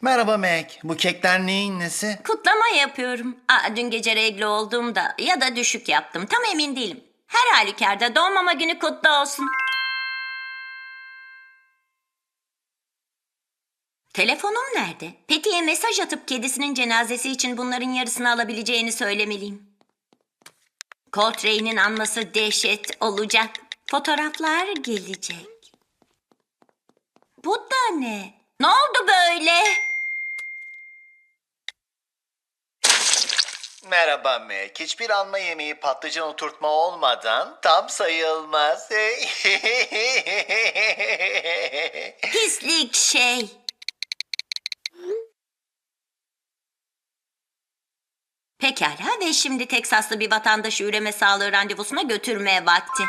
Merhaba Meg. Bu kekler neyin nesi? Kutlama yapıyorum. Aa, dün gece regl olduğumda ya da düşük yaptım. Tam emin değilim. Her halükarda doğmama günü kutlu olsun. Telefonum nerede? Peti'ye mesaj atıp kedisinin cenazesi için bunların yarısını alabileceğini söylemeliyim. Coltrane'in anması dehşet olacak. Fotoğraflar gelecek. Bu da ne? Ne oldu böyle? Merhaba Meg. Hiçbir anma yemeği patlıcan oturtma olmadan tam sayılmaz. Pislik şey. Pekala ve şimdi Teksaslı bir vatandaşı üreme sağlığı randevusuna götürmeye vakti.